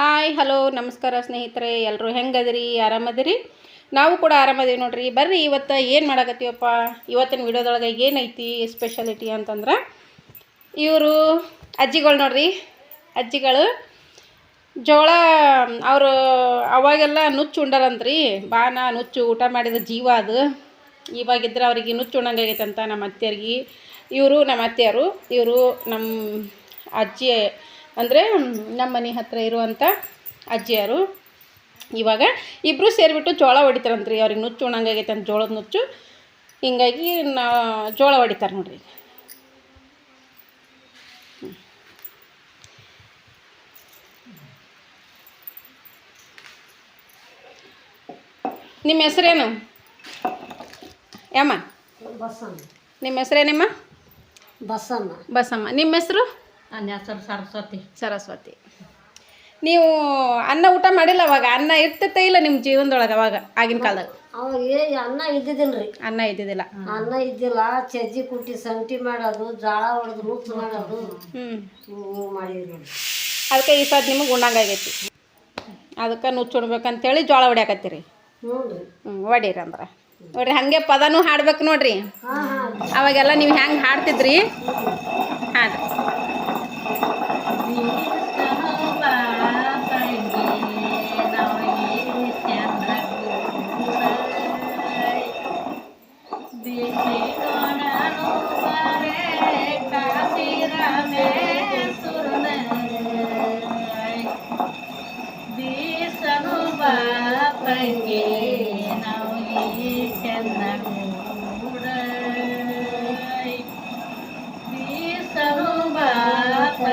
Hi hello ನಮಸ್ಕಾರ ಸ್ನೇಹಿತರೆ ಎಲ್ಲರೂ ಹೆಂಗದಿರಿ, ಆರಾಮದಿರಿ? ನಾವು ಕೂಡ ಆರಾಮದೀವಿ ನೋಡ್ರಿ. ಬರ್ರಿ, ಇವತ್ತು ಏನು ಮಾಡಕತ್ತೀವಪ್ಪ? ಇವತ್ತಿನ ವಿಡಿಯೋದೊಳಗೆ ಏನೈತಿ ಸ್ಪೆಷಾಲಿಟಿ ಅಂತಂದ್ರೆ, ಇವರು ಅಜ್ಜಿಗಳು ನೋಡ್ರಿ. ಅಜ್ಜಿಗಳು ಜೋಳ, ಅವರು ಅವಾಗೆಲ್ಲ ನುಚ್ಚು ಉಂಡಲ್ಲಂತ್ರಿ ಬಾನ ನುಚ್ಚು, ಊಟ ಮಾಡಿದ ಜೀವ ಅದು. ಇವಾಗಿದ್ರೆ ಅವ್ರಿಗೆ ನುಚ್ಚು ಉಣ್ಣಂಗಾಗೈತೆ ಅಂತ ನಮ್ಮ ಅತ್ತೆಯರಿಗೆ ಇವರು ನಮ್ಮ ಅತ್ತೆಯರು ಇವರು ನಮ್ಮ ಅಜ್ಜಿ ಅಂದರೆ ನಮ್ಮ ಮನೆ ಹತ್ತಿರ ಇರುವಂಥ ಅಜ್ಜಿಯರು ಇವಾಗ ಇಬ್ಬರು ಸೇರಿಬಿಟ್ಟು ಜೋಳ ಹೊಡಿತಾರಂತ್ರಿ. ಅವ್ರಿಗೆ ನುಚ್ಚು ಉಣಂಗಾಗೈತೆ ಅಂತ ಜೋಳದ ನುಚ್ಚು. ಹಿಂಗಾಗಿ ನಾ ಜೋಳ ಹೊಡಿತಾರೆ ನೋಡ್ರಿ ನಿಮ್ಮ ಹೆಸರೇನು? ಯಮ್ಮ? ನಿಮ್ಮ ಹೆಸರೇನಮ್ಮ? ಬಸಮ್ಮ ಬಸಮ್ಮ. ನಿಮ್ಮ ಹೆಸರು? ನನ್ನ ಹೆಸರು ಸರಸ್ವತಿ. ಸರಸ್ವತಿ. ನೀವು ಅನ್ನ ಊಟ ಮಾಡಿಲ್ಲ ಅವಾಗ? ಅನ್ನ ಇರ್ತೈತೆ ಇಲ್ಲ ನಿಮ್ಮ ಜೀವನದೊಳಗೆ ಅವಾಗ ಆಗಿನ ಕಾಲದಾಗ ಅವಾಗ ಏ ಅನ್ನ ಇದ್ದಿದ್ದಿಲ್ರಿ. ಅನ್ನ ಇದ್ದಿದ್ದಿಲ್ಲ. ಅನ್ನ ಇದ್ದಿಲ್ಲ ಚಜ್ಜಿ ಕುಟ್ಟಿ ಸಂಟಿ ಮಾಡೋದು ಜಾಳ ಹೊಡೆದು ನುಚ್ಚು ಮಾಡೋದು. ಹ್ಞೂ ಹ್ಞೂ ಮಾಡಿದ್ರಿ ಅದಕ್ಕೆ ಈ ಸದ್ ನಿಮಗೆ ಉಣ್ಣಂಗಾಗೈತಿ ಅದಕ್ಕೆ ನುಚ್ಚು ಉಣ್ಬೇಕಂತೇಳಿ ಜೋಳ ಹೊಡ್ಯಾಕತ್ತೀರಿ. ಹ್ಞೂ ರೀ ಹ್ಞೂ ಹೊಡೀರಿ ಅಂದ್ರೆ. ನೋಡ್ರಿ ಹಾಗೆ ಪದನೂ ಹಾಡ್ಬೇಕು ನೋಡ್ರಿ. ಹಾಂ ಹಾಂ. ಅವಾಗೆಲ್ಲ ನೀವು ಹೆಂಗೆ ಹಾಡ್ತಿದ್ರಿ? ಹಾಡ್ರಿ.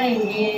aprender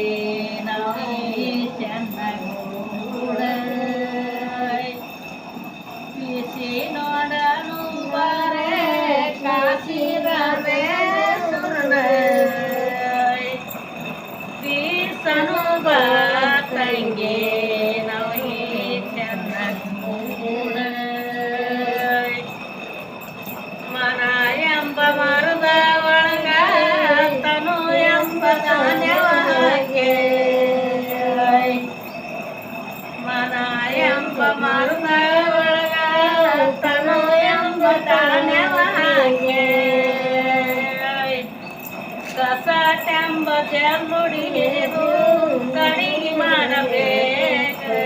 ಎಂಬ ಮರದ ಒಳಗ ತನು ಎಂಬ ಧಾನ್ಯವಾಗೆ ಕಸಟೆಂಬ ಚೆನ್ನುಡಿ ಹಿಡಿದು ಕಡಿಗೆ ಮಾಡಬೇಕು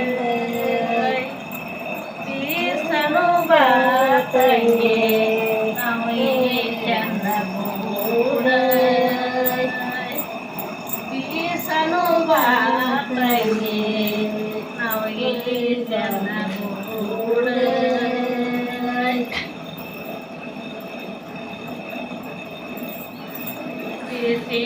ಬೀಸನು ಬಾತಂಗೆ ನಾವು ಬೀಸಿ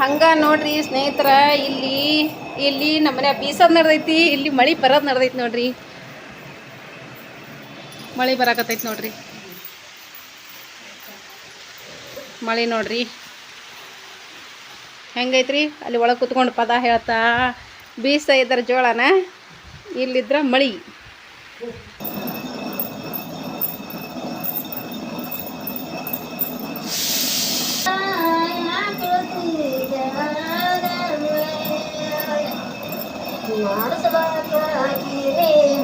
ಹಂಗೆ ನೋಡ್ರಿ ಸ್ನೇಹಿತರ, ಇಲ್ಲಿ ಇಲ್ಲಿ ನಮ್ಮನೆ ಬೀಸೋದು ನಡ್ದೈತಿ, ಇಲ್ಲಿ ಮಳೆ ಬರೋದು ನಡ್ದೈತಿ ನೋಡ್ರಿ. ಮಳೆ ಬರಾಕತ್ತೈತಿ ನೋಡ್ರಿ. ಮಳೆ ನೋಡ್ರಿ. ಹೆಂಗೈತ್ರಿ? ಅಲ್ಲಿ ಒಳಗೆ ಕುತ್ಕೊಂಡು ಪದ ಹೇಳ್ತಾ ಬೀಸ್ತಾ ಇದ್ದಾರೆ ಜೋಳನ. ಇಲ್ಲಿದ್ರೆ ಮಳಿ.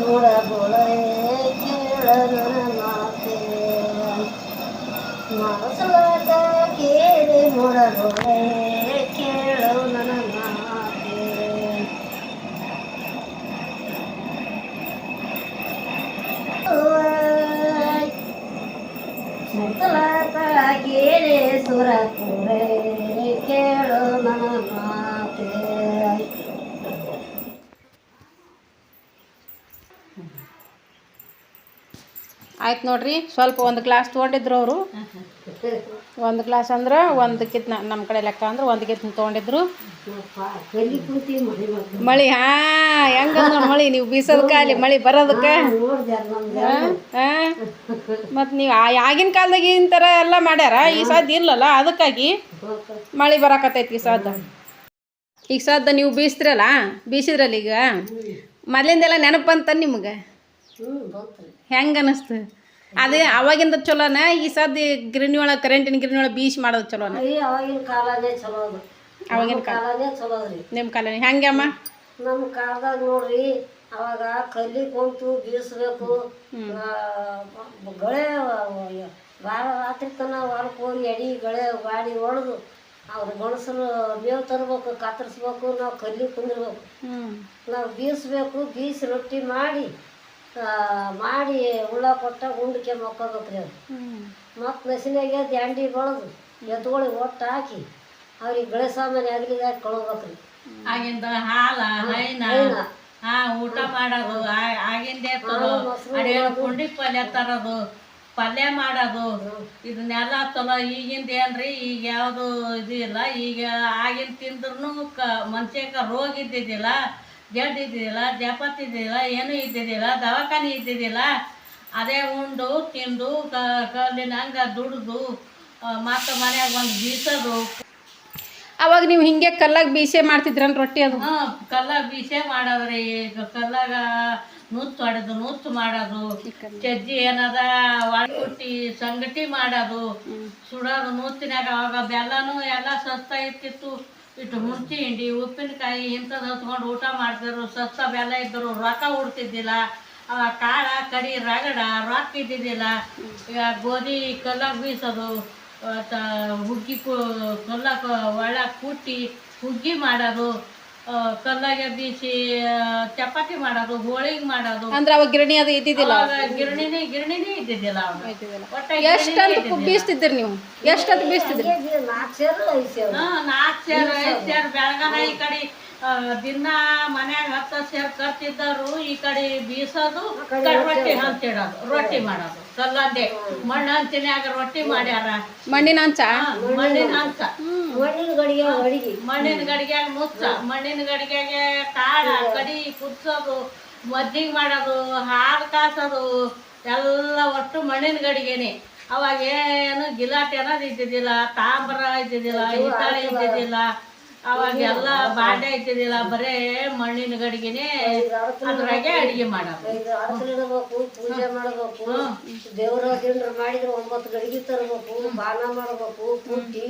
ನೋಡಬೋಳೆ ನೋಡಬೋಳೆ ಕೇಳು ನನ್ನ ಮಾತೆ. ಸುತ್ತಲಾಗಿರೇ ಸುರಪುರೆ ಕೇಳು ನನ್ನ ಮಾತೆ. ಆಯ್ತು ನೋಡ್ರಿ ಸ್ವಲ್ಪ ಒಂದು ಗ್ಲಾಸ್ ತೊಗೊಂಡಿದ್ರು ಅವರು. ಒಂದು ಗ್ಲಾಸ್ ಅಂದ್ರೆ ಒಂದು ಕಿತ್ನ ನಮ್ಮ ಕಡೆ ಲೆಕ್ಕ ಅಂದ್ರೆ ಒಂದು ಕಿತ್ನ ತೊಗೊಂಡಿದ್ರು. ಮಳಿ ಹಾ ಹೆಂಗ ಮಳಿ ನೀವು ಬೀಸೋದಕ್ಕ ಅಲ್ಲಿ ಮಳಿ ಬರೋದಕ್ಕೆ. ಮತ್ತು ನೀವು ಆಗಿನ ಕಾಲದಾಗ ಈ ಥರ ಎಲ್ಲ ಮಾಡ್ಯಾರ ಈ ಸಾಧ್ಯ ಇಲ್ಲಲ್ಲ ಅದಕ್ಕಾಗಿ ಮಳೆ ಬರಾಕತೈತಿ ಈ ಸಾದ ಈಗ ಸಾದ ನೀವು ಬೀಸ್ತಿರಲ್ಲ ಬೀಸಿದ್ರಲ್ಲ ಈಗ? ಮೊದ್ಲಿಂದೆಲ್ಲ ನೆನಪು ನಿಮ್ಗೆ? ಹೆಂಗೆ ಅದೇ ಅವಾಗಿಂದ ಚಲೋನ ಈ ಸದ್ ಗಿರಣಿ ಒಳಗೆ ಕರೆಂಟಿನ ಗಿರಣಿ ಒಳಗೆ ಬೀಸಿ ಮಾಡೋದು ಚಲೋನ? ಅವಾಗಿನ ಕಾಲನೇ ಚಲೋ ಅದು. ಅವಾಗಿನ ಕಾಲನೇ ಚಲೋ ರೀ. ನಿಮ್ಮ ಕಾಲ ಹೆಂಗೆ ಅಮ್ಮ ನಮ್ಮ ಕಾಲದಾಗ ನೋಡ್ರಿ ಅವಾಗ ಕಲ್ಲಿ ಕುಂತು ಬೀಸಬೇಕು. ಗಳೆ ವಾರ ರಾತ್ರಿ ತನ ಹೊರಕ್ಕೆ ಹೋಗಿ ಎಡಿ ಗಳೆ ಗಾಡಿ ಹೊಡೆದು ಅವ್ರ ಗಣಸರು ಮೇವು ತರ್ಬೇಕು ಕತ್ತರಿಸ್ಬೇಕು ನಾವು ಕಲ್ಲಿ ಕುಂದಿರ್ಬೇಕು. ನಾವು ಬೀಸ್ಬೇಕು ಬೀಸಿ ರೊಟ್ಟಿ ಮಾಡಿ ಮಾಡಿ ಉಳ್ಳ ಕೊಟ್ಟ ಉಂಡಕ್ಕೆ ಮಕ್ಕೋಬೇಕ್ರಿ ಅದು ಹ್ಞೂ ಮತ್ತು ನಸಿನಾಗೆ ದ್ಯಾಂಡಿ ಬಳದು ಎತ್ಗಳಿಗೆ ಒಟ್ಟು ಹಾಕಿ ಅವ್ರಿಗೆ ಬೆಳೆ ಸಾಮಾನ್ಯ ಆಗ್ಲಿಗೆ ಹಾಕಿ ಕಳ್ಬೇಕ್ರಿ ಆಗಿಂದ ಹಾಲ ಹೈನ. ಹಾ ಊಟ ಮಾಡೋದು ಆಗಿಂದೇ ಗುಂಡಿ ಪುಂಡಿ ಪಲ್ಯ ತರೋದು ಪಲ್ಯ ಮಾಡೋದು ಇದನ್ನೆಲ್ಲ ಚಲೋ ಈಗಿಂದ ಏನ್ರಿ ಈಗ ಯಾವುದು ಇದು ಇಲ್ಲ ಈಗ ಆಗಿನ ತಿಂದ್ರು ಕ ಮನುಷ್ಯಕ್ಕೆ ರೋಗ ಇದ್ದಿದ್ದಿಲ್ಲ. ಜಡ್ ಇದ್ದಿದ್ದಿಲ್ಲ ಜಪತ್ ಇದ್ದಿದ್ದಿಲ್ಲ ಏನೂ ಇದ್ದಿದ್ದಿಲ್ಲ ದವಾಖಾನೆ ಇದ್ದಿದ್ದಿಲ್ಲ. ಅದೇ ಉಂಡು ತಿಂದು ಕಲ್ಲಿನ ಹಂಗೆ ದುಡ್ದು ಮತ್ತು ಮನ್ಯಾಗ ಒಂದು ಬೀಸೋದು. ಅವಾಗ ನೀವು ಹಿಂಗೆ ಕಲ್ಲಾಗ ಬೀಸೆ ಮಾಡ್ತಿದ್ರನ್ ರೊಟ್ಟಿ ಅದು? ಹಾ ಕಲ್ಲಾಗ ಬೀಸೆ ಮಾಡೋದ್ರಿ ಈಗ. ಕಲ್ಲಾಗ ನೂತ್ ಹೊಡೆದು ನೂತ್ ಮಾಡೋದು. ಚಜ್ಜಿ ಏನದ ಒಳಗುಟ್ಟಿ ಸಂಗಟಿ ಮಾಡೋದು. ಸುಡೋದು ನೂತಿನಾಗ ಅವಾಗ ಬೆಲ್ಲನೂ ಎಲ್ಲ ಸಸ್ತಾ ಇರ್ತಿತ್ತು. ಇಟ್ಟು ಹುಣಸಿ ಹಿಂಡಿ, ಉಪ್ಪಿನಕಾಯಿ ಇಂಥದ್ದು ಹತ್ಕೊಂಡು ಊಟ ಮಾಡ್ತಿದ್ರು ಸಸ್ತ ಬೆಲ್ಲ ಇದ್ದರು, ರೊಕ್ಕ ಉಡ್ತಿದ್ದಿಲ್ಲ. ಆ ಕಾಳ, ಕಡಿ, ರಗಡ ರೊಕ್ಕ ಇದ್ದಿದ್ದಿಲ್ಲ ಈಗ ಗೋಧಿ ಕಲ್ಲಾಗ ಬೀಸೋದು ಹುಗ್ಗಿ ಕಲ್ಲಾಗ ಒಳ ಕುಟ್ಟಿ ಹುಗ್ಗಿ ಮಾಡೋದು ಕಲ್ಲಾಗೆ ಬೀಸಿ ಚಪಾತಿ ಮಾಡೋದು ಹೋಳಿಗೆ ಮಾಡೋದು. ಅಂದ್ರೆ ಅವಾಗ ಗಿರಣಿ ಅದು ಇದ್ದಿದ್ದಿಲ್ಲ? ಗಿರಣಿನೇ ಗಿರಣಿನೇ ಇದ್ದಿದ್ದಿಲ್ಲ ಎಷ್ಟಂತ ಬೀಸ್ತಿದ್ರಿ ನೀವು? ಎಷ್ಟಂತ ಬೀಸ್ತಿದ್ರಿ ನಾಲ್ಕು ಸೇರು ಐದು ಸೇರು ಹಾ ನಾಲ್ಕು ಸೇರು ಐದು ಸೇರು ಬೆಳಗಾನ ಈ ಕಡೆ ದಿನ ಮನ್ಯಾಗ ಹತ್ತ ಸೇರ್ ಕರ್ತಿದ್ದರು ಈ ಕಡೆ ಬೀಸೋದು ರೊಟ್ಟಿ ಹಂಚಿಡೋದು ರೊಟ್ಟಿ ಮಾಡೋದು ಕಲ್ಲಂದೆ ಮಣ್ಣು ಹಂಚಿನ್ಯಾಗ ರೊಟ್ಟಿ ಮಾಡ್ಯಾರ? ಮಣ್ಣಿನ ಹಂಚ? ಮಣ್ಣಿನ ಹಂಚ. ಮಣ್ಣಿನ ಗಡಿಗೆ ಅಡಿಗೆ. ಮಣ್ಣಿನ ಗಡಿಗ್ಯಾಗ ಮುಚ್ಚ. ಮಣ್ಣಿನ ಗಡಿಗೆಗೆ ಕಾಳ ಕಡಿ ಕುದಿಸೋದು ಮಜ್ಜಿಗೆ ಮಾಡೋದು ಹಾಲು ಕಾಸೋದು ಎಲ್ಲ ಒಟ್ಟು ಮಣ್ಣಿನ ಗಡಿಗೆನೆ. ಅವಾಗ ಏನು ಗಿಲಾಟಿ ಅನ್ನೋದು ಇದ್ದಿದ್ದಿಲ್ಲ ತಾಮ್ರ ಇದ್ದಿದ್ದಿಲ್ಲ ಹಿತ್ತಾಳೆ ಇದ್ದಿದ್ದಿಲ್ಲ ಅವಾಗ ಎಲ್ಲ ಬಾಂಡೆ ಇದ್ದಿದ್ದಿಲ್ಲ ಬರೇ ಮಣ್ಣಿನ ಗಡಿಗೆನೆ ಅದ್ರಾಗೆ ಅಡಿಗೆ ಮಾಡೋದು. ಅರಸಲಿಡಬೇಕು ಪೂಜೆ ಮಾಡಬೇಕು ದೇವರ ದಿನ ಮಾಡಿದ್ರೆ ಒಂಬತ್ತು ಗಡಿಗೆ ತರಬೇಕು ಬಾನ ಮಾಡಬೇಕು ಕುಟ್ಟಿ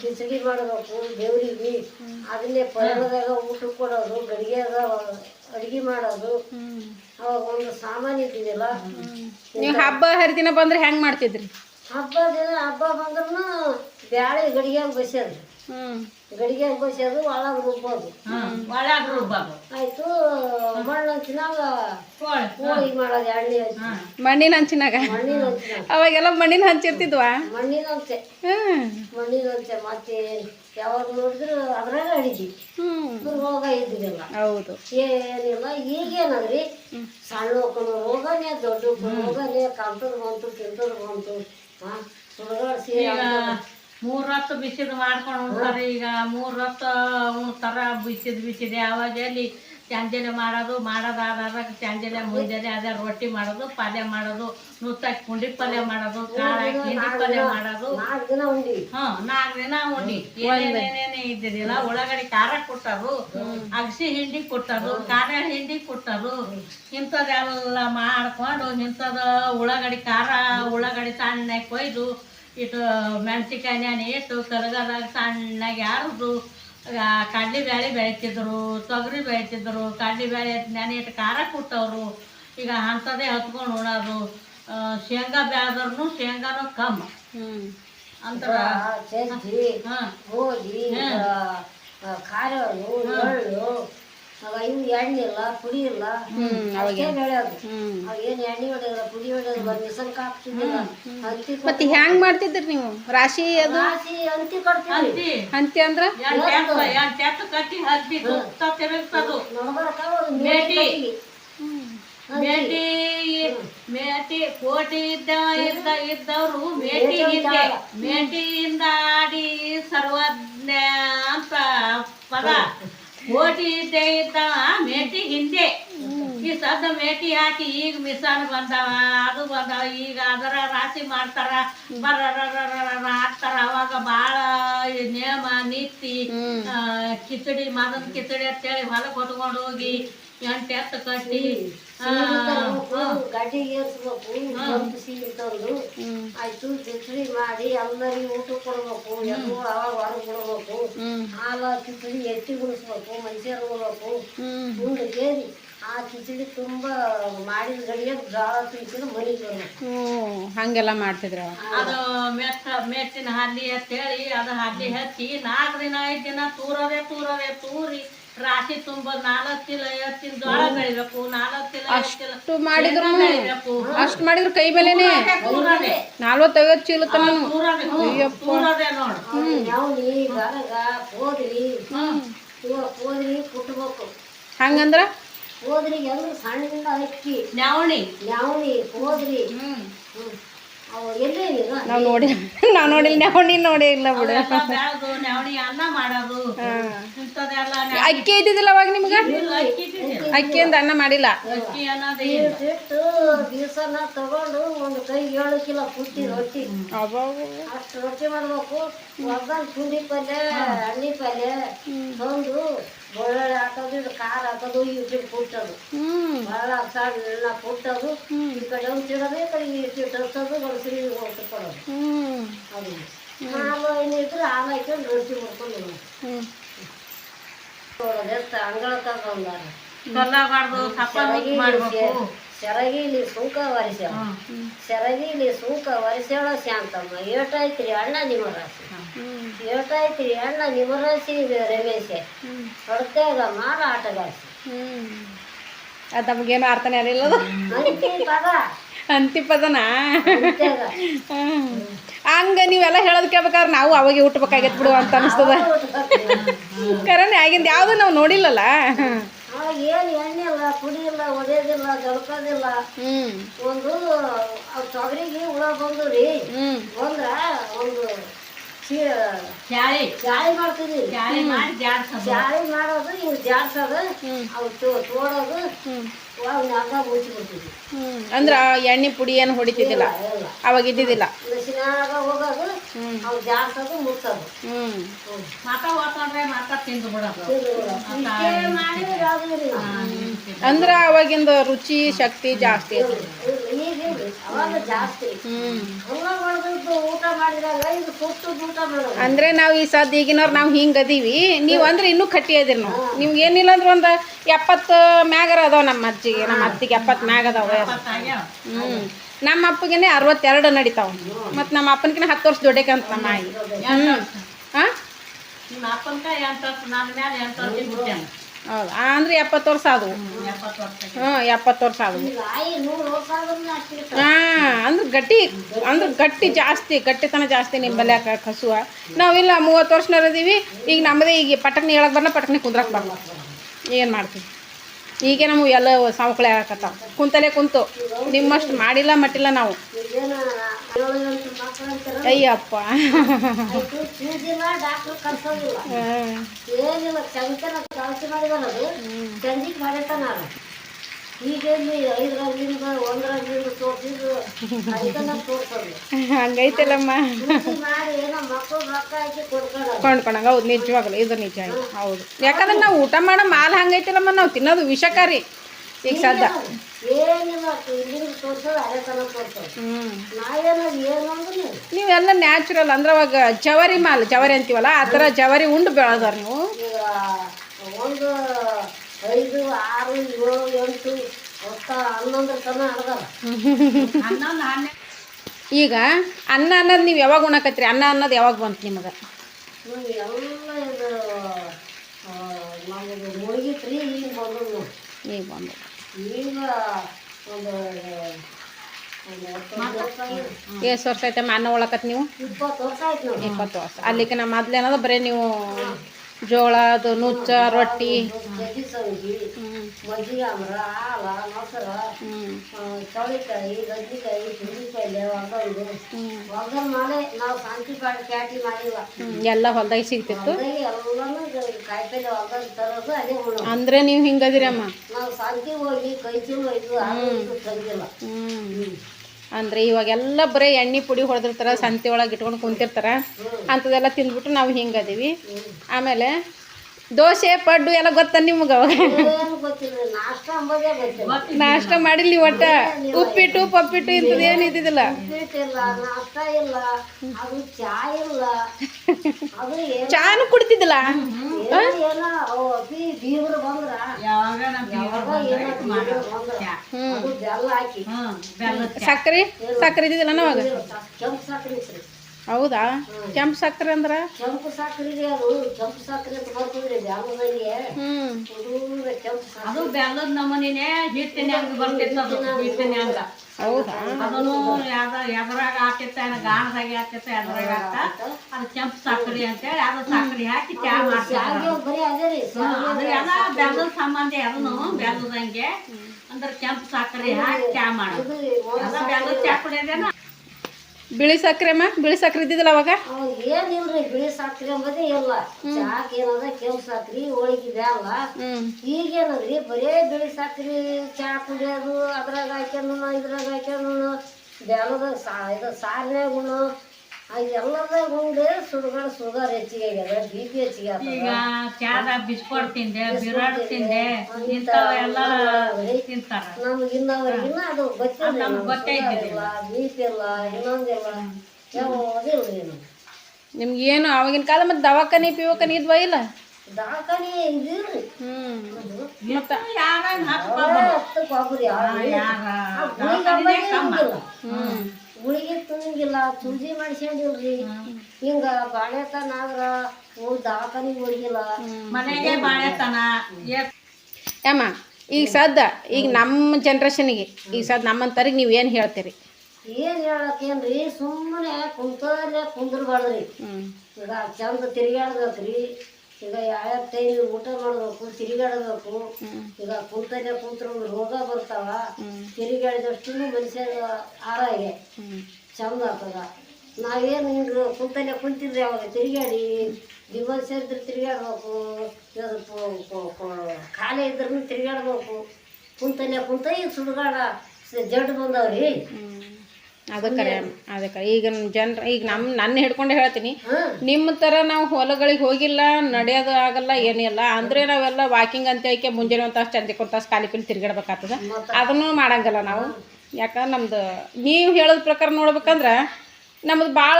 ಕಿಚಡಿ ಮಾಡಬೇಕು ದೇವ್ರಿಗೆ ಅದನ್ನೇ ಪಯಣದಾಗ ಊಟ ಕೊಡೋದು ಗಡಿಗೆ ಅಡಿಗೆ ಮಾಡೋದು. ಅವಾಗ ಒಂದು ಸಾಮಾನು ಇದ್ದಿದ್ದಿಲ್ಲ. ನೀವು ಹಬ್ಬ ಹರಿದಿನ ಬಂದ್ರೆ ಹೆಂಗ್ ಮಾಡ್ತಿದ್ರಿ? ಹಬ್ಬ ದಿನ ಹಬ್ಬ ಬಂದ್ರೂ ಬ್ಯಾಳೆ ಗಡಿಗೆ ಬಸ್ಯಾದ್ರಿ ಹ್ಮ್. ಗಡಿಗೆಯಾಗ ಬಸ್ಯೋದು ಒಳಗೆ ರುಬ್ಬೋದು. ಒಳಗ ರುಬ್ಬೋದು. ಆಯ್ತು ಮಣ್ಣು ಹಂಚಿನಾಗ ಕೋಳಿ ಹೋಳಿಗೆ ಮಾಡೋದು ಎಣ್ಣೆ ಮಣ್ಣಿನ ಹಂಚಿನಾಗ ಮಣ್ಣಿನ ಹಂಚಿನಾಗ ಅವಾಗೆಲ್ಲ ಮಣ್ಣಿನ ಹಂಚಿರ್ತಿದ್ವಾ ಮಣ್ಣಿನ ಹಂಚೆ ಮಣ್ಣಿನ ಹಂಚೆ ಮತ್ತೆ ಯಾವಾಗ ನೋಡಿದ್ರು ಅದ್ರಾಗ ಅಡಿಗೆ. ಹ್ಮ್. ರೋಗ ಇದ್ದಿದ್ದಿಲ್ಲ. ಹೌದು. ಏನಿಲ್ಲ ಈಗೇನದ್ರಿ? ಸಣ್ಣ ರೋಗನೇ ದೊಡ್ಡ ರೋಗನೇ ಕಂಟ್ರೋಲ್ ಬಂತು ತಿಂತದ್ ಬಂತು. ಹಾ ಸುಡಗಾಡ್ಸಿ ಈಗ ಮೂರ್ ಹೊತ್ತು ಬಿಸಿದ್ ಮಾಡ್ಕೊಂಡು ಉಣ್ತಾರೆ ಈಗ ಮೂರ್ ಹೊತ್ತು ಉಣ್ತಾರ ಬಿಸಿದ್ ಬಿಸಿದೆ. ಅವಾಗ ಎಲ್ಲಿ ಚಾಂಜಲೆ ಮಾಡೋದು ಮಾಡೋದಾದಾಗ ಚಾಂಜಲೆ ಮುಂಜಾನೆ ಅದೇ ರೊಟ್ಟಿ ಮಾಡೋದು ಪಲ್ಯ ಮಾಡೋದು ನುತ್ತಾಕಿ ಪುಂಡಿ ಪಲ್ಯ ಮಾಡೋದು ಖಾರ ಹಾಕಿ ಪಲ್ಯ ಮಾಡೋದು. ಹಾ ಹ್ಮ್ ನಾಲ್ಕು ದಿನ ಉಂಡಿ. ಏನೇನೇನೇ ಇದ್ದಿದ್ದಿಲ್ಲ ಒಳಗಡೆ ಖಾರ ಕೊಟ್ಟರು ಅಗಸಿ ಹಿಂಡಿ ಕೊಟ್ಟರು ಖಾರ ಹಿಂಡಿ ಕೊಟ್ಟರು ಇಂಥದ್ದೆಲ್ಲ ಮಾಡ್ಕೊಂಡು ಇಂಥದ್ದು ಉಳ್ಳಾಗಡ್ಡಿ ಖಾರ ಉಳ್ಳಾಗಡ್ಡಿ ಸಣ್ಣ ಕೊಯ್ದು ಇಟ್ಟು ಮೆಣಸಿನ್ಕಾಯಿ ನೆನೆ ಇಟ್ಟು ಕರಗದಾಗ ಸಣ್ಣಗೆ ಯಾರದು ಕಡ್ಲೆ ಬೇಳೆ ಬೆಳಿತಿದ್ರು ತೊಗರಿ ಬೆಳಿತಿದ್ರು ಕಡ್ಲೆ ಬೇಳೆ ನೆನೆ ಇಟ್ಟು ಖಾರ ಕೊಟ್ಟವರು ಈಗ ಅಂಥದ್ದೇ ಹತ್ಕೊಂಡು ಉಣೋದು. ಶೇಂಗಾ ಬೆಳೆದ್ರೂ ಶೇಂಗಾನು ಕಮ್ಮಿ ಹ್ಮ್. ಅಂತರ ಸಜ್ಜಿ ಹಾಂ. ಗೋಧಿ ಖಾರ ಇವು ಎಣ್ಣೆ ಇಲ್ಲ ಪುಡಿ ಇಲ್ಲ. ಬೆಳೆಯೋದು ಏನ್ ಎಣ್ಣೆ ಹೊಡೆಯೋದಿಲ್ಲ ಪುಡಿ ಮತ್ತೆ ಹೆಂಗ್ ಮಾಡ್ತಿದ್ರಿ ನೀವು? ರಾಶಿ ಅದು? ರಾಶಿ ಅಂತಿ ಕೊಡ್ತೀವಿ ಅಂತಿ ಅಂತಿ ಅಂದ್ರ? ಕಟ್ಟಿ ತಿರುಗ್ತದು. ಮೇಟಿ ಮೇಟಿ. ಕೋಟಿ ಇದ್ದ ಇದ್ದ ಇದ್ದವರು ಮೇಟಿ ಹಿಂದೆ. ಮೇಟಿಯಿಂದ ಆಡಿ ಸರ್ವಜ್ಞ ಅಂತ ಪದ ಕೋಟಿ ಇದ್ದೇ ಇದ್ದ ಮೇಟಿ ಹಿಂದೆ. ಈ ಸದ್ದ ಮೇಟಿ ಹಾಕಿ ಈಗ ಮಿಸಾನ್ ಬಂದಾವ ಅದು ಬಂದವ ಈಗ ಅದರ ರಾಶಿ ಮಾಡ್ತಾರ. ಬರ ಹಾಕ್ತಾರ. ಅವಾಗ ಬಾಳ ನೇಮ ನೀತಿ ಕಿಚಡಿ ಮದನ್ ಕಿಚಡಿ ಅಂತೇಳಿ ಹೊಲ ಕೊಟ್ಕೊಂಡು ಹೋಗಿ ಎಂಟು ಎತ್ತು ಕಟ್ಟಿ ಆ, ಗಡ್ಡಿ ಏರ್ಸ್ಬೇಕು ತಂದು ಸೀರೆ ತಂದು ಆಯ್ತು ಕಿಚಡಿ ಮಾಡಿ ಎಲ್ಲರಿಗೂ ಊಟ ಕೊಡ್ಬೇಕು ಎಲ್ಲರೂ ಅವಾಗ ಹೊರಗೆ ಬಿಡ್ಬೇಕು. ಹಾಲ ಕಿಚಡಿ ಎತ್ತಿ ಗುಡಿಸ್ಬೇಕು ಮನುಷ್ಯರು ಹೋಗ್ಬೇಕು. ಮುಂದೆ ಆ ಕಿಚಡಿ ತುಂಬಾ ಮಾಡಿದ ಗಡಿಗೆ ಜೋಳ ಹಂಗೆಲ್ಲ ಮಾಡ್ತಿದ್ರ ಅದು ಮೆತ್ತ ಮೆಟ್ಟಿನ ಹಲ್ಲಿ ಅಂತೇಳಿ ಅದು ಹಲ್ಲಿ ಹಚ್ಚಿ ನಾಲ್ಕು ದಿನ ಐದು ದಿನ ತೂರದೆ ತೂರದೆ ತೂರಿ. ರಾಶಿ ತುಂಬ ನಾಲ್ಕು ಐವತ್ತು ಜೋಳ ಬೆಳಿಬೇಕು ನಾಲ್ಕು ಚೀಲ ಐವತ್ತು ಚೀಲ ಅಷ್ಟು ಮಾಡಿದ್ರು ಬೆಳಿಬೇಕು ಅಷ್ಟು ಮಾಡಿದ್ರು ಕೈ ಬೆಲೆನೆ ನಲ್ವತ್ತೈವತ್ತು ಚೀಲ ತನ ಹ್ಞೂ, ನೋಡು. ಕುಟ್ಬೇಕು. ಹಂಗಂದ್ರ? ಹೋದ್ರಿ ಎಲ್ಲರೂ ಸಣ್ಣದಿಂದ ಅಕ್ಕಿ. ನ್ಯಾವಣಿ. ನ್ಯಾವಣಿ ಹೋದ್ರಿ ಹ್ಮ್ ಹ್ಮ್. ನಾವ್ ನೋಡಿ ನಾವು ನೋಡಿಲ್ಲ. ನೆವಣಿ ನೋಡೇ ಇಲ್ಲ ಬಿಡು. ಅಕ್ಕಿ ಇದ್ದಿದ್ದಿಲ್ಲ ಅವಾಗ ನಿಮ್ಗ. ಅಕ್ಕಿಯಿಂದ ಅನ್ನ ಮಾಡಿಲ್ಲ. ಅಕ್ಕಿ ಅನ್ನೋದೇ ಇಲ್ಲ. ಇಟ್ಟು ದಿವಸನ ತಗೊಂಡು ಒಂದು ಕೈ ಏಳು ಕಿಲೋ ಕುಟ್ಟಿ ರೊಟ್ಟಿ. ಅಷ್ಟು ರೊಟ್ಟಿ ಮಾಡ್ಬೇಕು. ಒಗ್ಗರಣೆ ಪುಂಡಿ ಪಲ್ಯ ಎಣ್ಣೆ ಪಲ್ಯ ತಂದು ಬೆಳ್ಳುಳ್ಳಿ ಹಾಕೋದು ಇದು ಖಾರ ಹಾಕೋದು ಕುಟ್ಟೋದು. ಭಾಳ ಸಣ್ಣ ಕುಟ್ಟೋದು. ಈ ಕಡೆ ಈ ಕಡೆ ಕೊಡೋದು ಹ್ಮ್. ಅದು ಹಾಲು ಏನಿದ್ರೆ ಹಾಲು ಹಾಕೊಂಡು ರೊಟ್ಟಿ ಮಾಡ್ಕೊಂಡು ಅಂಗಳಕ್ಕ ಬಂದಾರ ಕಲ್ಲಾಬಾರ್ದು ಸಪ್ಪ ಮಾಡ್ಬೇಕು. ಸೆರಗಿಲಿ ಸೂಕ ವರಿಸ್ಯಾಳ ಸೆರಗಿಲಿ ಸೂಕ ವರಿಸ್ಯಾಳ ಶಾಂತಮ್ಮ. ಏಟಾಯ್ತ್ರಿ ಅಣ್ಣ ನಿಮ್ಮ ರಾಶಿ ಏಟಾಯ್ತ್ರಿ ಅಣ್ಣ ನಿಮ್ಮ ರಾಶಿ ಇದು ರಮೇಶ ಹೊಡ್ತಾಗ ಮಾಡ ಆಟಗಾಸಿ ಅದು ನಮ್ಗೇನು ಅರ್ಥನೇ ಆಗಲಿಲ್ಲ ಅದು. ಅಂತಿ ಪದ ಅಂತಿ ಪದನಾ. ಹಂಗ ನೀವೆಲ್ಲ ಹೇಳೋದ್ ಕೇಳ್ಬೇಕಾದ್ರೆ ನಾವು ಅವಾಗೆ ಹುಟ್ಟಬೇಕಾಗೈತೆ ಬಿಡು ಅಂತ ಅನಿಸ್ತದ. ಕರೆನೇ ಆಗಿಂದ ಯಾವ್ದು ನಾವು ನೋಡಿಲ್ಲಲ್ಲ. ಏನು ಎಣ್ಣೆ ಇಲ್ಲ ಪುಡಿ ಇಲ್ಲ ಒಡೆಯೋದಿಲ್ಲ ದೊಡ್ಕೋದಿಲ್ಲ ಹ್ಮ್. ಒಂದು ಅವ್ ತೊಗರಿಗೆ ಹುಳ ಬಂದು ರೀ. ಹ್ಮ್. ಬಂದ್ರ ಒಂದು ಜಾಳಿ. ಮಾಡ್ತೀವಿ. ಮಾಡ್ತಿದ್ವಿ ಜಾಳಿ ಮಾಡಿ ಚಾಳಿ ಮಾಡೋದು ಹಿಂಗೆ ಜಾಡ್ಸೋದು ಅವು ತೋ- ತೋಡೋದು. ಅವಾಗ ಹಂಗ ಮುಚ್ಚಿಬಿಡ್ತಿದ್ವಿ ಅಂದ್ರೆ ಅಂದ್ರ ಎಣ್ಣೆ ಪುಡಿ ಏನು ಹೊಡಿತಿದ್ದಿಲ್ಲ? ಎಲ್ಲ ಅವಾಗ ಇದ್ದಿದ್ದಿಲ್ಲ? ಹೋಗೋದು ಜಾಡ್ಸೋದು ಮಾತ ಮಾತ ತಿಂದು ಬಿಡೋದು. ಮಾಡಿದ್ರೆ ಅಂದ್ರ ಅವಾಗಿಂದ ರುಚಿ ಶಕ್ತಿ ಜಾಸ್ತಿ ಅವಾಗ ಜಾಸ್ತಿ. ಹ್ಮ್. ಹಂಗ ಊಟ ಮಾಡಿದಾಗ ಇದು ಸುಟ್ಟು ಊಟ ಮಾಡೋದು. ಅಂದ್ರೆ ನಾವು ಈ ಸದ್ ಈಗಿನವ್ರು ನಾವು ಹಿಂಗ್ ಅದೀವಿ. ನೀವು ಅಂದ್ರೆ ಇನ್ನೂ ಕಟ್ಟಿ ಅದೀರಿ ನಾವು. ನಿಮ್ಗೆ ಏನಿಲ್ಲ ಅಂದ್ರೆ ಒಂದು ಎಪ್ಪತ್ತು ಮ್ಯಾಗರ ಅದಾವ ನಮ್ಮ ಅಜ್ಜಿಗೆ ನಮ್ಮ ಅತ್ತಿಗೆ ಎಪ್ಪತ್ತು ಮ್ಯಾಗ ಅದಾವ. ಹ್ಞೂ ಹ್ಮ್. ನಮ್ಮ ಅಪ್ಪಗೇನೆ ಅರವತ್ತೆರಡು ನಡೀತಾವ. ಮತ್ತು ನಮ್ಮ ಅಪ್ಪನಕಿನ ಹತ್ತು ವರ್ಷ ದೊಡ್ಡಕಂತ ನಮ್ಮ ಆಯಿ. ಹಾಂ ಹೌದು. ಅಂದ್ರೆ ಎಪ್ಪತ್ತು ವರ್ಷ ಆದವು. ಹ್ಞೂ ಎಪ್ಪತ್ತು ವರ್ಷ ಆದವು. ಈಗ ಆಯಿ ವರ್ಷ ಆದ್ರೂ ಅಷ್ಟಿರ್ತಾವ ಹಾಂ ಅಂದ್ರೆ ಗಟ್ಟಿ ಅಂದ್ರೆ ಗಟ್ಟಿ ಜಾಸ್ತಿ ಗಟ್ಟಿತನ ಜಾಸ್ತಿ ನಿಂಬಲ್ಲಿ ಕಸುವ. ನಾವಿಲ್ಲ ಮೂವತ್ತು ವರ್ಷನವ್ರು ಇದೀವಿ ಈಗ ನಮ್ಮದೇ ಈಗ ಪಟಕ್ನಿ ಹೇಳಕ್ ಬರಲ್ಲ ಪಟಕ್ನಿ ಕುದ್ರಕ್ ಬರಲ್ಲ ಏನು ಮಾಡ್ತೀವಿ? ಈಗ ನಮಗೆ ಎಲ್ಲ ಸಾವುಕಳೆ ಆಗಕತ್ತಾವ. ಕುಂತಲೇ ಕುಂತು. ನಿಮ್ಮಷ್ಟು ಮಾಡಿಲ್ಲ ಮಟ್ಟಿಲ್ಲ ನಾವು. ಅಯ್ಯಪ್ಪ. ಆಯ್ತು ತೋರ್ಸಿದ್ರು ತೋರ್ಸೋದು ಹಂಗೈತಲ್ಲಮ್ಮ. ಚೂದಿ ಮಾಡಿ ಏನೋ ಮಕ್ಕಳು ರೊಕ್ಕ ಹಾಕಿ ಕೊಡ್ಕೊಳ್ಳೋದು ಕೊಂಡ್ಕೊಂಡಂಗ ಹೌದು ಇದು ನಿಜ ಆಯ್ತು ಹೌದು. ಯಾಕಂದ್ರೆ ನಾವು ಊಟ ಮಾಡೋ ಮಾಲ್ ಹಂಗೈತಿಲ್ಲಮ್ಮ ನಾವು ತಿನ್ನೋದು ವಿಷಕಾರಿ. ಈಗ ಸದ್ದ. ಏನಿಲ್ಲ ಇಲ್ಲಿಂದ ತೋರ್ಸೋದು ಅದೇ ತನ ತೋರ್ಸೋದು. ಹ್ಞೂ ನಾವೇನೋ ಏನು ಅಂದ್ರೆ ನೀವೆಲ್ಲ ನ್ಯಾಚುರಲ್ ಅಂದ್ರೆ ಅವಾಗ ಜವರಿ ಮಾಲ್ ಜವರಿ ಅಂತೀವಲ್ಲ ಆ ಥರ ಜವರಿ ಉಂಡು ಬೆಳೆದಾರ ನೀವು. ಒಂದು ಐದು ಆರು ಏಳು ಎಂಟು ಹನ್ನೊಂದರ ತನ ಅರ್ಧ ಹನ್ನೊಂದು ಈಗ ಅನ್ನ ಅನ್ನೋದು ನೀವು ಯಾವಾಗ ಉಣಕತ್ರಿ ಅನ್ನ ಅನ್ನೋದು ಯಾವಾಗ ಬಂತು ನಿಮಗೆ? ಎಲ್ಲ ಇದು ಮುಳುಗಿತ್ರಿ ಈಗ ಬಂದದ್ದು ಈಗ ಬಂದು ಈಗ ಒಂದು. ಎಷ್ಟು ವರ್ಷ ಐತೆ ಅನ್ನ ಉಳಕತ್ ನೀವು? ಇಪ್ಪತ್ತು ವರ್ಷ ಆಯ್ತು ಇಪ್ಪತ್ತು ವರ್ಷ. ಅಲ್ಲಿಗೆ ನಮ್ಮ ಮೊದ್ಲು ಏನದ ಬರೀ ನೀವು ಜೋಳ ಅದು ನುಚ್ಚ ರೊಟ್ಟಿ. ಚೌಳಿಕಾಯಿ ಗಜ್ಜಿಕಾಯಿ ಒಗ್ಗರಣೆ ಮಾಡಿ ನಾವು ಶಾಂತಿ ಪಾಡಿ ಕ್ಯಾಟಿ ಮಾಡಿಲ್ಲ ಎಲ್ಲ ಹೊಲ್ದಾಗ ಸಿಗ್ತಿತ್ತು. ಕಾಯಿಪಲ್ಲೆ ಒಗ್ಗರಣೆ ತರೋದು ಅದೇ ಅಂದ್ರೆ ನೀವು ಹಿಂಗದಿರಮ್ಮ ನಾವು ಶಾಂತಿ ಹೋಗಿ ಕೈ ಅದು ಇದು ತಂದಿಲ್ಲ ಹ್ಞೂ ಅಂದ್ರೆ ಇವಾಗೆಲ್ಲ ಬರೀ ಎಣ್ಣೆ ಪುಡಿ ಹೊಡೆದಿರ್ತಾರೆ ಸಂತೆ ಒಳಗೆ ಇಟ್ಕೊಂಡು ಕುಂತಿರ್ತಾರೆ. ಅಂಥದ್ದೆಲ್ಲ ತಿಂದ್ಬಿಟ್ಟು ನಾವು ಹಿಂಗದೀವಿ ಆಮೇಲೆ ದೋಸೆ ಪಡ್ಡು ಎಲ್ಲ ಗೊತ್ತ ನಿಮ್ಗೆ ನಾಷ್ಟ ಮಾಡಿಲ್ಲ ಒಟ್ಟ. ಉಪ್ಪಿಟ್ಟು ಪಪ್ಪಿಟ್ಟು ಇಂಥದ್ದು ಏನು ಇದ್ದಿದ್ದಿಲ್ಲ. ಚಾನು ಕುಡ್ತಿದ್ದಿಲ್ಲ? ಅತಿ ಬಂದ್ರ ಯಾವಾಗ ನಮ್ಮ ಬಂದ್ರ ಅದು ಬೆಲ್ಲ ಹಾಕಿ. ಸಕ್ಕರೆ ಸಕ್ಕರೆ ಇದ್ದಿದ್ದಿಲ್ಲ ಅವಾಗ ಕೆಂಪು ಸಕ್ಕರೆ ಐತ್ರಿ ಹೌದಾ? ಕೆಂಪು ಸಕ್ಕರೆ ಅಂದ್ರೆ? ಕೆಂಪು ಸಕ್ಕರೆಗೆ ಅದು. ಕೆಂಪು ಸಕ್ಕರೆ ಅಂತ ಬರ್ತದ್ರಿ ಕೆಂಪು ಸಕ್ಕರೆ ಅದು ಬೆಲ್ಲದ ನಮೂನಿನೇ ಹಿಟ್ಟಿನ ಹಂಗ ಬರ್ತಿತ್ತು ಅದು. ಹಿಟ್ಟಿನ ಹಂಗ ಹೌದಾ? ಅದನ್ನು ಯಾವ್ದ ಎದ್ರಾಗ ಹಾಕಿತ್ತ ಗಾಣದಾಗ ಹಾಕಿತ್ತ ಎದ್ರಾಗ ಹಾಕ್ತ ಅದು ಕೆಂಪು ಸಕ್ಕರೆ ಅಂತೇಳಿ ಅದು ಸಕ್ಕರೆ ಹಾಕಿ ಚಾ ಮಾಡ್ತಾರೆ ಅದೇ ಎಲ್ಲ ಬೆಲ್ಲದ ಸಂಬಂಧ ಅದನ್ನು ಬೆಲ್ಲದಂಗೆ ಅಂದ್ರೆ ಕೆಂಪು ಸಕ್ಕರೆ ಹಾಕಿ ಚಾ ಮಾಡೋದು. ಬೆಲ್ಲದ ಚಾ ಕುಡಿಯೋದೇನ ಬಿಳಿ ಸಕ್ಕರೆ ಅಮ್ಮ? ಬಿಳಿ ಸಕ್ಕರೆ ಇದ್ದಿದ್ದಿಲ್ಲ ಅವಾಗ? ಏನಿಲ್ರಿ ಬಿಳಿ ಸಕ್ಕರೆ ಅಂಬದೇ ಇಲ್ಲ. ಚಾಕ್ ಏನದ ಕೆಂಪು ಸಕ್ರಿ ಹೋಳಿಗೆ ಬ್ಯಾಲ್ಲ ಈಗೇನದ್ರಿ ಬರೇ ಬಿಳಿ ಸಕ್ರಿ ಚಾ ಕುಡಿಯೋದು ಅದ್ರಾಗ ಹಾಕ್ಯಂಡು ಇದ್ರಾಗ ಹಾಕ್ಯಂಡು ಬ್ಯಾಲದ ಸಾ ಇದು ಸಾರಿನಾಗ ಉಣ್ಣು ಉಂಡು ಸುಡುಗಡೆ ಸುಗರ್ ಹೆಚ್ಚಿಗೆ ಆಗ್ಯದ ಬಿ ಪಿ ಹೆಚ್ಚಿಗೆ ಈಗ ಆಗ್ತದ ಚಾದ ಬಿಸ್ಕೊಟ್ ತಿಂದೆ ಬಿರಾಡ್ ತಿಂದೆ ಇಂಥವೆಲ್ಲ ತಿಂತಾರ. ನಮ್ಗೆ ಇನ್ನ ಅದು ಗೊತ್ತಿಲ್ಲ ನಮ್ಗ್ ಗೊತ್ತೇ ಇಲ್ಲ ಬಿ ಪಿ ಇಲ್ಲ ಇನ್ನೊಂದಿಲ್ಲ ನಮ್ಗೆ ನಿಮ್ಗೆ ಏನು ಅವಾಗಿನ ಕಾಲ ಮತ್ತೆ ದವಾಖಾನೆ ಪಿವಾಖಾನೆ ಇದ್ವಾ ಇಲ್ಲ? ದವಾಖಾನೆ ಹ್ಞೂ ಮತ್ತು ಹತ್ತು ಕೊಬ್ಬರಿ ಯಾರ? ಗುಳಿಗೆ ತಿನ್ನಂಗಿಲ್ಲ ಸೂಜಿ ಮಾಡಿಸ್ಕೊಂಡಿಲ್ರಿ ಹಿಂಗ ಬಾಳೆತನ ಆದ್ರ ದವಾಖಾನಿಗೆ ಹೋಗಿಲ್ಲ. ಮನೆಗೆ ಬಾಳೆತನ ಯಮ್ಮ ಅಮ್ಮ ಈಗ ಸದ್ದ ಈಗ ನಮ್ಮ ಜನ್ರೇಷನ್ಗೆ ಈಗ ಸದ್ ನಮ್ಮಂತರಿಗೆ ನೀವು ಏನು ಹೇಳ್ತೀರಿ? ಏನು ಹೇಳಕ್ಕೇನ್ರಿ ಸುಮ್ಮನೆ ಕುಂತಲ್ಲೇ ಕುಂದ್ರಬಾರ್ದ್ರಿ. ಈಗ ಚಂದ ತಿರುಗಾಡ್ಬೇಕ್ರಿ ಈಗ ಯಾವ ಟೈಮ್ ಊಟ ಮಾಡಬೇಕು ತಿರುಗಾಡಬೇಕು ಈಗ ಕೂತನೆ ಕೂತ್ರ ರೋಗ ಬರ್ತಾವ ತಿರುಗಾಡಿದಷ್ಟು ಮನುಷ್ಯ ಆರಾಗೆ ಚಂದ ಆಗ್ತದ. ನಾವೇನು ಹಿಂಗೆ ಕೂತನೆ ಕುಂತಿದ್ರೆ ಯಾವಾಗ ತಿರುಗಾಡಿ ದಿವಸ ಸೇರಿದ್ರೆ ತಿರುಗಾಡ್ಬೇಕು ಖಾಲಿ ಇದ್ರೂ ತಿರುಗಾಡ್ಬೇಕು. ಕುಂತನೆ ಕುಂತ ಈಗ ಸುಡುಗಾಡ ಜಡ್ಡು ಜಡ್ ಬಂದವ್ರಿ ಅದು ಕರೆ ಅಮ್ಮ ಅದು ಕರೆ. ಈಗ ಜನ್ರ ಈಗ ನಮ್ಮ ನನ್ನ ಹಿಡ್ಕೊಂಡು ಹೇಳ್ತೀನಿ. ನಿಮ್ಮ ಥರ ನಾವು ಹೊಲಗಳಿಗೆ ಹೋಗಿಲ್ಲ ನಡೆಯೋದು ಆಗಲ್ಲ ಏನಿಲ್ಲ. ಅಂದರೆ ನಾವೆಲ್ಲ ವಾಕಿಂಗ್ ಅಂತ ಹೇಳಿ ಮುಂಜಾನೆ ಒಂದು ತಾಸು ಚಂದಕ್ಕೆ ಒಂದು ತಾಸು ಕಾಲಿ ಪೀಲಿ ತಿರ್ಗಾಡ್ಬೇಕಾಗ್ತದ ಅದನ್ನು ಮಾಡಂಗಿಲ್ಲ ನಾವು. ಯಾಕಂದ್ರೆ ನಮ್ದು ನೀವು ಹೇಳೋದ್ ಪ್ರಕಾರ ನೋಡ್ಬೇಕಂದ್ರೆ ನಮ್ದು ಭಾಳ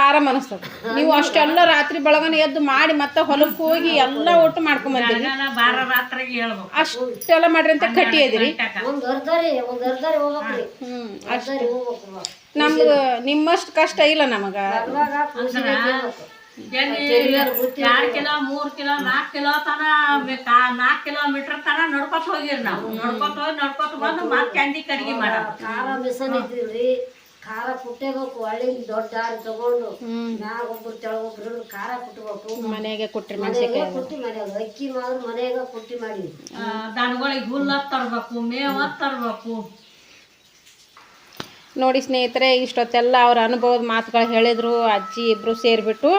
ಆರಾಮ ಅನಿಸ್ತದೆ ನೀವು ಅಷ್ಟೆಲ್ಲ ರಾತ್ರಿ ಬೆಳಗನ ಎದ್ದು ಮಾಡಿ ಮತ್ತೆ ಹೊಲಕ್ಕೆ ಹೋಗಿ ಎಲ್ಲ ಒಟ್ಟು ಮಾಡ್ಕೊಂಬಂದಿರಿ ಅಷ್ಟೆಲ್ಲ ಮಾಡ್ರಿ ಅಂತ ಕಟ್ಟಿ ಇದ್ರಿ ಹ್ಞೂ ನಮ್ದು ನಿಮ್ಮಷ್ಟು ಕಷ್ಟ ಇಲ್ಲ ನಮಗ ಎರಡು ಕಿಲೋ ಮೂರ್ ಕಿಲೋ ನಾಲ್ಕು ಕಿಲೋ ತನ ಬೇಕಾ ನಾಲ್ಕು ಕಿಲೋಮೀಟರ್ ತನ ನಡ್ಕೊತ ಹೋಗಿರಿ ನಾವು ನಡ್ಕೊತ ಹೋಗಿ ನಡ್ಕೊತ ಬಂದು ಮತ್ತೆ ಕ್ಯಾಂಡಿ ಕಡಿಗೆ ಮಾಡೋದು ಖಾರ ಕುಟ್ಟೇಬೇಕು ಹಳ್ಳಿ ದೊಡ್ಡ ದಾರಿ ತಗೊಂಡು ಮ್ಯಾಗ ಒಬ್ರು ತೆಳಗೊಬ್ರು ಖಾರ ಕುಟ್ಟಬೇಕು ಮನೆಗೆ ಕುಟ್ಟಿ ಮನೆಗೆ ಕುಟ್ಟಿ ಮನೆಯಾಗ ಅಕ್ಕಿ ಮಾಡಿ ಮನೆಯಾಗ ಕುಟ್ಟಿ ಮಾಡಿ. ದನಗಳಿಗೆ ಹುಲ್ಲ ತರಬೇಕು ಮೇವ ತರಬೇಕು. ನೋಡಿ ಸ್ನೇಹಿತರೆ ಇಷ್ಟೊತ್ತೆಲ್ಲ ಅವ್ರ ಅನುಭವದ ಮಾತುಗಳು ಹೇಳಿದರು ಅಜ್ಜಿ ಇಬ್ಬರು ಸೇರಿಬಿಟ್ಟು.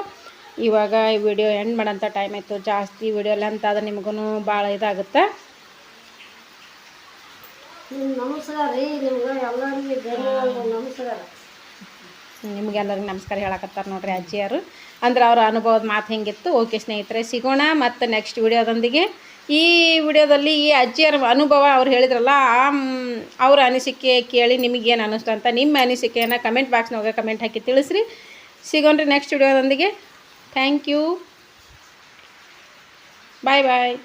ಇವಾಗ ಈ ವಿಡಿಯೋ ಎಂಡ್ ಮಾಡೋಂಥ ಟೈಮ್ ಆಯಿತು. ಜಾಸ್ತಿ ವಿಡಿಯೋ ಲೆಂತ್ ಆದ್ರೆ ನಿಮಗೂ ಭಾಳ ಇದಾಗುತ್ತೆ. ನಮಸ್ಕಾರ ರೀ ನಿಮಗೆಲ್ಲರಿಗೂ ನಮಸ್ಕಾರ ಹೇಳಕತ್ತಾರೆ ನೋಡ್ರಿ ಅಜ್ಜಿಯರು. ಅಂದ್ರೆ ಅವ್ರ ಅನುಭವದ ಮಾತು ಹೆಂಗಿತ್ತು? ಓಕೆ ಸ್ನೇಹಿತರೆ, ಸಿಗೋಣ ಮತ್ತು ನೆಕ್ಸ್ಟ್ ವಿಡಿಯೋದೊಂದಿಗೆ. ಈ ವಿಡಿಯೋದಲ್ಲಿ ಈ ಅಜ್ಜಿಯರ ಅನುಭವ ಅವ್ರು ಹೇಳಿದ್ರಲ್ಲ ಆ ಅವ್ರ ಅನಿಸಿಕೆ ಕೇಳಿ ನಿಮಗೇನು ಅನ್ನಿಸ್ತು ಅಂತ ನಿಮ್ಮ ಅನಿಸಿಕೆಯನ್ನು ಕಮೆಂಟ್ ಬಾಕ್ಸ್ನಾಗ ಕಮೆಂಟ್ ಹಾಕಿ ತಿಳಿಸ್ರಿ. ಸಿಗೋಣ್ರಿ next ವಿಡಿಯೋದೊಂದಿಗೆ. Thank you bye bye